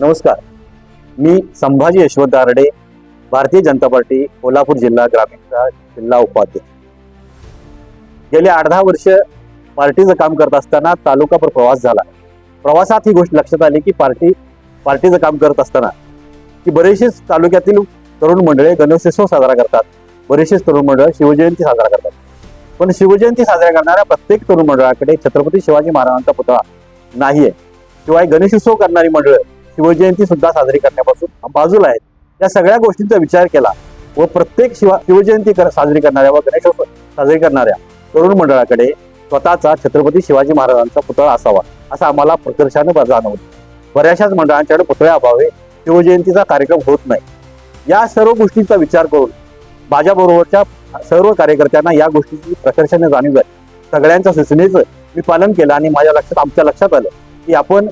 नमस्कार. मी संभाजी यशवंत आरडे भारतीय जनता पार्टी कोल्हापूर जिल्हा ग्रामीणचा जिल्हा उपाध्यक्ष. गेले आठ दहा वर्ष पार्टीचं काम करत असताना तालुकापर प्रवास झाला. प्रवासात ही गोष्ट लक्षात आली की पार्टी पार्टीचं काम करत असताना की बरेचसेच तालुक्यातील तरुण मंडळे गणेशोत्सव साजरा करतात. बरेचसेच तरुण मंडळ शिवजयंती साजरा करतात. पण शिवजयंती साजरा करणाऱ्या प्रत्येक तरुण मंडळाकडे छत्रपती शिवाजी महाराजांचा पुतळा नाहीये. शिवाय गणेशोत्सव करणारी मंडळं शिवजयंती सुद्धा साजरी करण्यापासून बाजूला आहेत. या सगळ्या गोष्टींचा विचार केला व प्रत्येक शिवा शिवजयंती कर- साजरी करणाऱ्या व गणेशोत्सव साजरी करणाऱ्या तरुण मंडळाकडे स्वतःचा छत्रपती शिवाजी महाराजांचा पुतळा असावा असं आम्हाला प्रकर्षानं जाणवलं. बऱ्याचशाच मंडळांच्याकडे पुतळ्या अभावे शिवजयंतीचा कार्यक्रम होत नाही. या सर्व गोष्टींचा विचार करून माझ्याबरोबरच्या सर्व कार्यकर्त्यांना या गोष्टीची प्रकर्षाने जाणीव झाली. सगळ्यांच्या सूचनेचं मी पालन केलं आणि माझ्या लक्षात आमच्या लक्षात आलं की आपण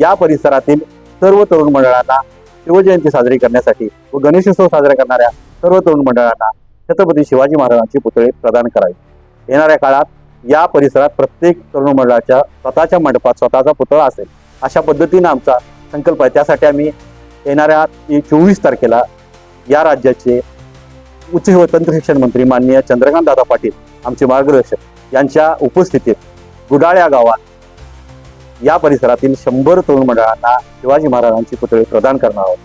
या परिसरातील सर्व तरुण मंडळांना शिवजयंती साजरी करण्यासाठी व गणेशोत्सव साजरा करणाऱ्या सर्व तरुण मंडळांना छत्रपती शिवाजी महाराजांची पुतळे प्रदान करावे. येणाऱ्या काळात या परिसरात प्रत्येक तरुण मंडळाच्या स्वतःच्या मंडपात स्वतःचा पुतळा असेल अशा पद्धतीनं आमचा संकल्प आहे. त्यासाठी आम्ही येणाऱ्या चोवीस तारखेला या राज्याचे उच्च व तंत्र शिक्षण मंत्री माननीय चंद्रकांत दादा पाटील आमचे मार्गदर्शक यांच्या उपस्थितीत गुडाळ या गावात या परिसरातील शंभर तरुण मंडळांना शिवाजी महाराजांची पुतळे प्रदान करणार आहोत.